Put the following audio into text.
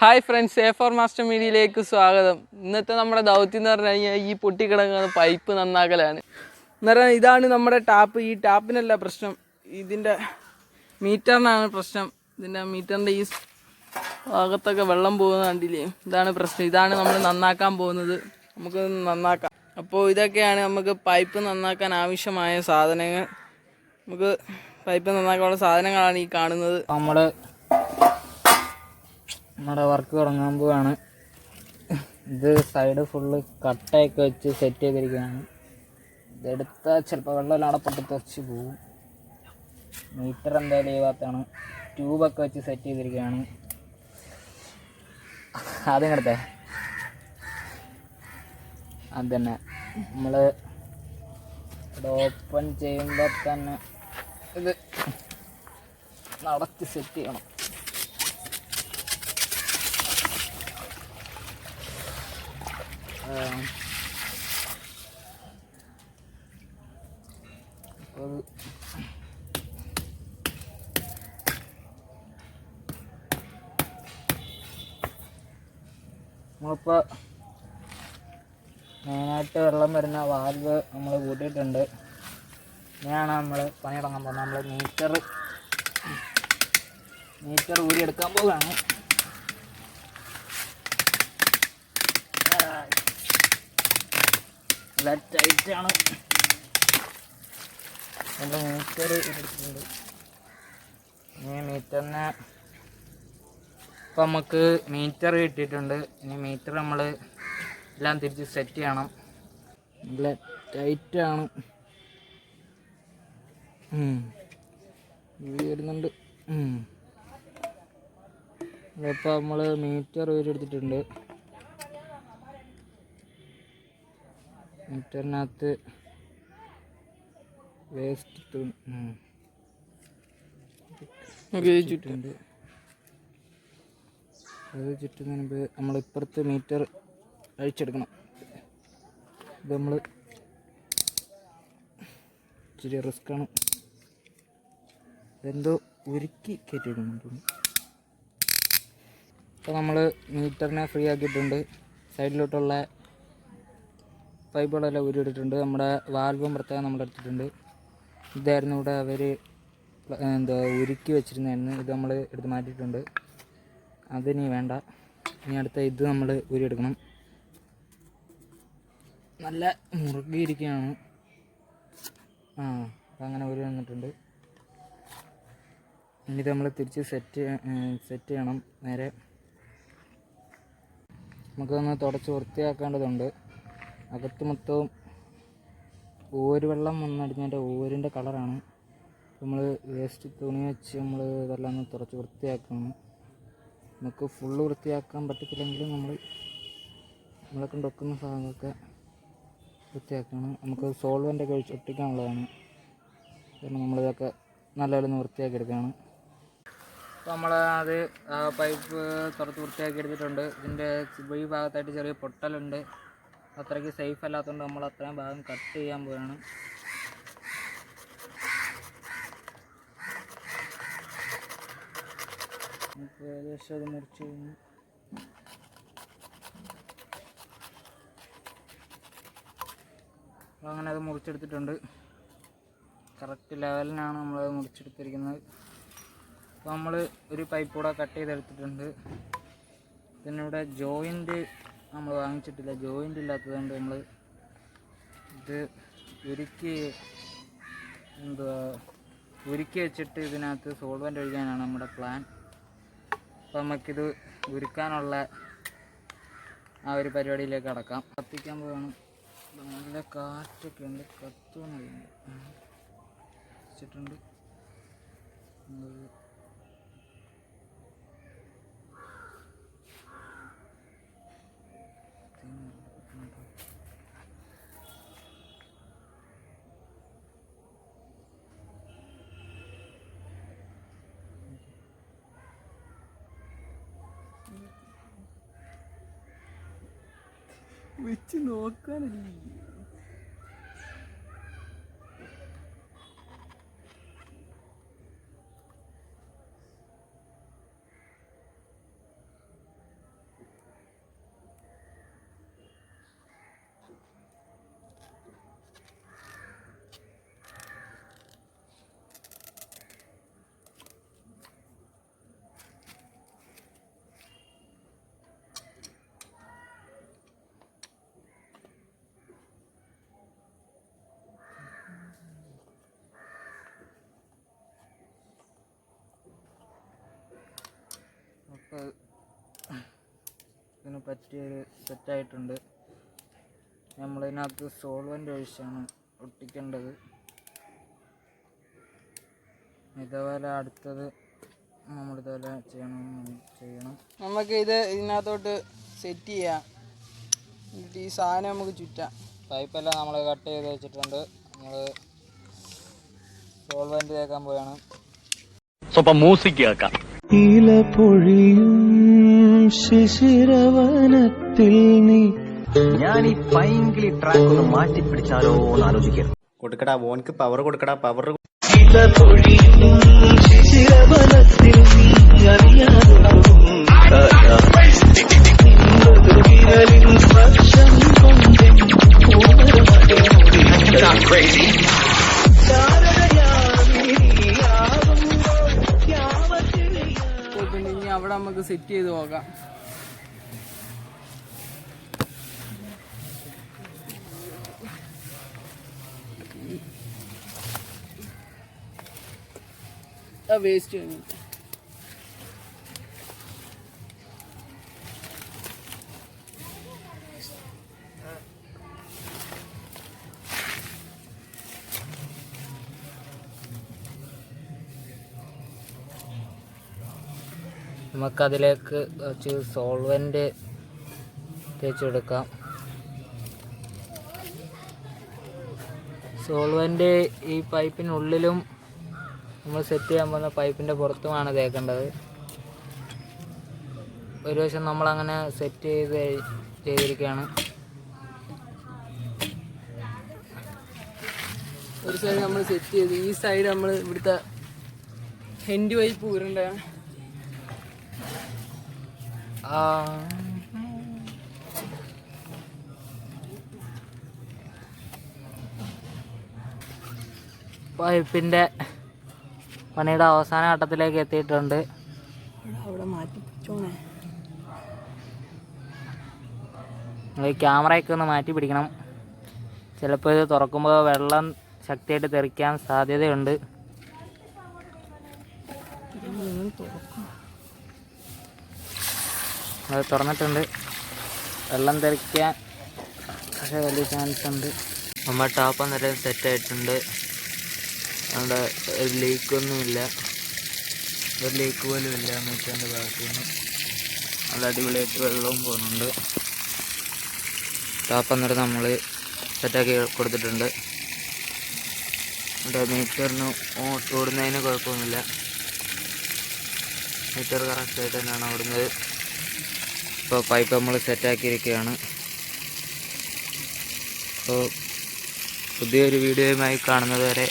Hi friends A four master മീഡിയയിലേക്ക് സ്വാഗതം. ഇന്നത്തെ നമ്മുടെ ദൗത്യം എന്ന് പറഞ്ഞു കഴിഞ്ഞാൽ ഈ പൊട്ടിക്കിടങ്ങുന്ന പൈപ്പ് നന്നാക്കലാണ്. എന്ന് പറഞ്ഞാൽ ഇതാണ് നമ്മുടെ ടാപ്പ്. ഈ ടാപ്പിനല്ല പ്രശ്നം. ഇതിന്റെ മീറ്ററിനാണ് പ്രശ്നം. ഇതിന്റെ മീറ്ററിന്റെ ഈ ഭാഗത്തൊക്കെ വെള്ളം പോകുന്ന കണ്ടില്ലേ? ഇതാണ് പ്രശ്നം. ഇതാണ് നമ്മൾ നന്നാക്കാൻ പോകുന്നത്. നമുക്ക് നന്നാക്കാം. അപ്പോൾ ഇതൊക്കെയാണ് നമുക്ക് പൈപ്പ് നന്നാക്കാൻ ആവശ്യമായ സാധനങ്ങൾ. നമുക്ക് പൈപ്പ് നന്നാക്കാനുള്ള സാധനങ്ങളാണ് ഈ കാണുന്നത്. നമ്മൾ നമ്മുടെ വർക്ക് തുടങ്ങാൻ ഇത് സൈഡ് ഫുള്ള് കട്ടയൊക്കെ വെച്ച് സെറ്റ് ചെയ്തിരിക്കുകയാണ്. ഇതെടുത്താൽ ചിലപ്പോൾ വെള്ളം അടപ്പെട്ട് തെറിച്ച് പോവും. മീറ്റർ എന്തായാലും ചെയ്യാത്താണ് ട്യൂബൊക്കെ വെച്ച് സെറ്റ് ചെയ്തിരിക്കുകയാണ്. ആദ്യം കിടത്തെ അത് തന്നെ. നമ്മൾ ഇവിടെ ഓപ്പൺ ചെയ്യുമ്പോൾ തന്നെ ഇത് നടത്തി സെറ്റ് ചെയ്യണം. ഇത് നമ്മളിപ്പോൾ മെയിനായിട്ട് വെള്ളം വരുന്ന വാൽവ് നമ്മൾ കൂട്ടിയിട്ടുണ്ട്. ഇനിയാണ് നമ്മൾ പണി തുടങ്ങാൻ പോകുന്നത്. നമ്മൾ മീറ്റർ മീറ്റർ ഊരിയെടുക്കാൻ പോവുകയാണ്. നല്ല ടൈറ്റാണ് നമ്മൾ മീറ്റർ എടുത്തിട്ടുണ്ട് ഇനി മീറ്ററിനെ ഇപ്പം നമുക്ക് മീറ്റർ കിട്ടിയിട്ടുണ്ട്. ഇനി മീറ്റർ നമ്മൾ എല്ലാം തിരിച്ച് സെറ്റ് ചെയ്യണം. നല്ല ടൈറ്റാണ് വരുന്നുണ്ട്. അപ്പോൾ നമ്മൾ മീറ്റർ ഊരെടുത്തിട്ടുണ്ട് മീറ്ററിനകത്ത് വേസ്റ്റ് ചുറ്റും അത് ചുറ്റുന്നതിന് മുമ്പ് നമ്മൾ ഇപ്പുറത്ത് മീറ്റർ അഴിച്ചെടുക്കണം. ഇത് നമ്മൾ ഇച്ചിരി ആണ്. ഇതെന്തോ ഉരുക്കി കയറ്റിയിടുന്നു തോന്നുന്നു. അപ്പോൾ നമ്മൾ മീറ്ററിനെ ഫ്രീ ആക്കിയിട്ടുണ്ട്. സൈഡിലോട്ടുള്ള പൈപ്പുകളെല്ലാം ഉരുവിട്ടിട്ടുണ്ട് നമ്മുടെ വാൽവും പ്രത്യേകം നമ്മൾ എടുത്തിട്ടുണ്ട്. ഇതായിരുന്നു ഇവിടെ അവർ എന്താ ഉരുക്കി വെച്ചിരുന്നായിരുന്നു ഇത് നമ്മൾ എടുത്ത് മാറ്റിയിട്ടുണ്ട്. അതിനി വേണ്ട. ഇനി അടുത്ത ഇത് നമ്മൾ ഉരിയെടുക്കണം നല്ല മുറുകിയിരിക്കുകയാണ്. ആ അങ്ങനെ ഉരി വന്നിട്ടുണ്ട്. ഇനി നമ്മൾ തിരിച്ച് സെറ്റ് സെറ്റ് ചെയ്യണം നേരെ. നമുക്കൊന്ന് തുടച്ച് വൃത്തിയാക്കേണ്ടതുണ്ട്. അകത്ത് മൊത്തവും ഓര് വെള്ളം വന്നടിഞ്ഞതിന്റെ ഓരിന്റെ കളറാണ്. നമ്മൾ വേസ്റ്റ് തുണി വെച്ച് നമ്മൾ ഇതെല്ലാം ഒന്ന് തുറച്ച് വൃത്തിയാക്കണം. നമുക്ക് ഫുള്ള് വൃത്തിയാക്കാൻ പറ്റത്തില്ലെങ്കിലും നമ്മൾ നമ്മളെ കൊണ്ട് ഒക്കുന്ന ഭാഗമൊക്കെ വൃത്തിയാക്കണം. നമുക്ക് സോൾവന്റ് ഒക്കെ ഒഴിച്ച് ഒട്ടിക്കാനുള്ളതാണ്. കാരണം നമ്മളിതൊക്കെ നല്ലപോലെ വൃത്തിയാക്കി എടുക്കുകയാണ് അപ്പോൾ നമ്മൾ അത് പൈപ്പ് തുറത്ത് വൃത്തിയാക്കി എടുത്തിട്ടുണ്ട് ഇതിന്റെ ഈ ഭാഗത്തായിട്ട് ചെറിയ പൊട്ടലുണ്ട്. അത്രയ്ക്ക് സേഫ് അല്ലാത്തതുകൊണ്ട് നമ്മൾ അത്രയും ഭാഗം കട്ട് ചെയ്യാൻ പോവുകയാണ് നമുക്ക് ഏകദേശം അത് മുറിച്ച് കഴിഞ്ഞു. അങ്ങനെ അത് മുറിച്ചെടുത്തിട്ടുണ്ട്. കറക്റ്റ് ലെവലിനാണ് നമ്മൾ മുറിച്ചെടുത്തിരിക്കുന്നത്. അപ്പോൾ നമ്മൾ ഒരു പൈപ്പ് കൂടെ കട്ട് ചെയ്തെടുത്തിട്ടുണ്ട്. പിന്നെ ഇവിടെ ജോയിന്റ് നമ്മൾ വാങ്ങിച്ചിട്ടില്ല. ജോയിന്റ് ഇല്ലാത്തതുകൊണ്ട് നമ്മൾ ഇത് ഉരുക്കി എന്തുവാ ഉരുക്കി വെച്ചിട്ട് ഇതിനകത്ത് സോൾവന്റ് ഒഴിക്കാനാണ് നമ്മുടെ പ്ലാൻ അപ്പോൾ നമുക്കിത് ഉരുക്കാനുള്ള ആ ഒരു പരിപാടിയിലേക്ക് അടക്കാം കത്തിക്കാൻ പോവാണ്. നല്ല കാറ്റൊക്കെ ഉണ്ട്. കത്തുന്നുണ്ട് വെച്ചിട്ടുണ്ട് നമ്മൾ വെച്ച് നോക്കാനല്ലേ ഇതിന് പറ്റിയൊരു സെറ്റായിട്ടുണ്ട് നമ്മളതിനകത്ത് സോൾവന്റ് ഒഴിച്ചാണ് ഒട്ടിക്കേണ്ടത്. ഇതേപോലെ അടുത്തത് നമ്മൾ നമ്മളിതുപോലെ ചെയ്യണം ചെയ്യണം. നമുക്ക് ഇത് ഇതിനകത്തോട്ട് സെറ്റ് ചെയ്യാം. എന്നിട്ട് ഈ സാധനം നമുക്ക് ചുറ്റാം. പൈപ്പെല്ലാം നമ്മൾ കട്ട് ചെയ്ത് വെച്ചിട്ടുണ്ട്. നമ്മൾ സോൾവന്റ് കേൾക്കാൻ പോയാണ് സ്വപ്പം മ്യൂസിക് കേൾക്കാം. ഇല പൊഴിയും ശിശിരവനത്തിൽ നീ ഞാൻ ഈ പൈങ്കിളി ട്രാക്ക് ഒന്ന് മാറ്റി പിടിച്ചാലോ എന്ന് ആലോചിക്കാം കൊടുക്കടാ ഓൻക്ക് പവർ കൊടുക്കടാ പവർ ഇല പൊഴിയും ശിശിരവനത്തിൽ നീ അറിയാതും സെറ്റ് ചെയ്ത് നോക്കാം വേസ്റ്റ് കഴിഞ്ഞു നമുക്കതിലേക്ക് കുറച്ച് സോൾവെന്റ് തേച്ച് കൊടുക്കാം സോൾവെന്റ് ഈ പൈപ്പിനുള്ളിലും നമ്മൾ സെറ്റ് ചെയ്യാൻ പോകുന്ന പൈപ്പിന്റെ പുറത്തുമാണ് തേക്കേണ്ടത്. ഒരു വശം നമ്മളങ്ങനെ സെറ്റ് ചെയ്ത് ചെയ്തിരിക്കുകയാണ്. ഒരു സൈഡ് നമ്മൾ സെറ്റ് ചെയ്ത് ഈ സൈഡ് നമ്മൾ ഇവിടുത്തെ ഹെൻഡ് പൈപ്പ് ഊരണ്ട ആ പൈപ്പിന്റെ പണിയുടെ അവസാന ഘട്ടത്തിലേക്ക് എത്തിയിട്ടുണ്ട്. അവിടെ നിങ്ങൾ ഈ ക്യാമറയൊക്കെ ഒന്ന് മാറ്റി പിടിക്കണം. ചിലപ്പോൾ ഇത് തുറക്കുമ്പോൾ വെള്ളം ശക്തിയായിട്ട് തെറിക്കാൻ സാധ്യതയുണ്ട്. അത് തുറന്നിട്ടുണ്ട്. വെള്ളം തെറിക്കാൻ പക്ഷേ വലിയ ചാൻസ് ഉണ്ട് നമ്മൾ ടാപ്പ് അന്നേരം സെറ്റായിട്ടുണ്ട് നമ്മുടെ ഒരു ലീക്കൊന്നുമില്ല ഒരു ലീക്ക് പോലും ഇല്ല മീറ്ററിന്റെ ഭാഗത്തു നിന്ന് നല്ല അടിപൊളിയായിട്ട് വെള്ളവും പോകുന്നുണ്ട്. ടാപ്പ് അന്നേരം നമ്മൾ സെറ്റാക്കി കൊടുത്തിട്ടുണ്ട്. നമ്മുടെ മീറ്ററിന് ഓടുന്നതിന് കുഴപ്പമൊന്നുമില്ല. മീറ്റർ കറക്റ്റായിട്ട് തന്നെയാണ് ഓടുന്നത്. ഇപ്പോൾ പൈപ്പ് നമ്മൾ സെറ്റാക്കിയിരിക്കുകയാണ് അപ്പോൾ പുതിയൊരു വീഡിയോയുമായി കാണുന്നത് വരെ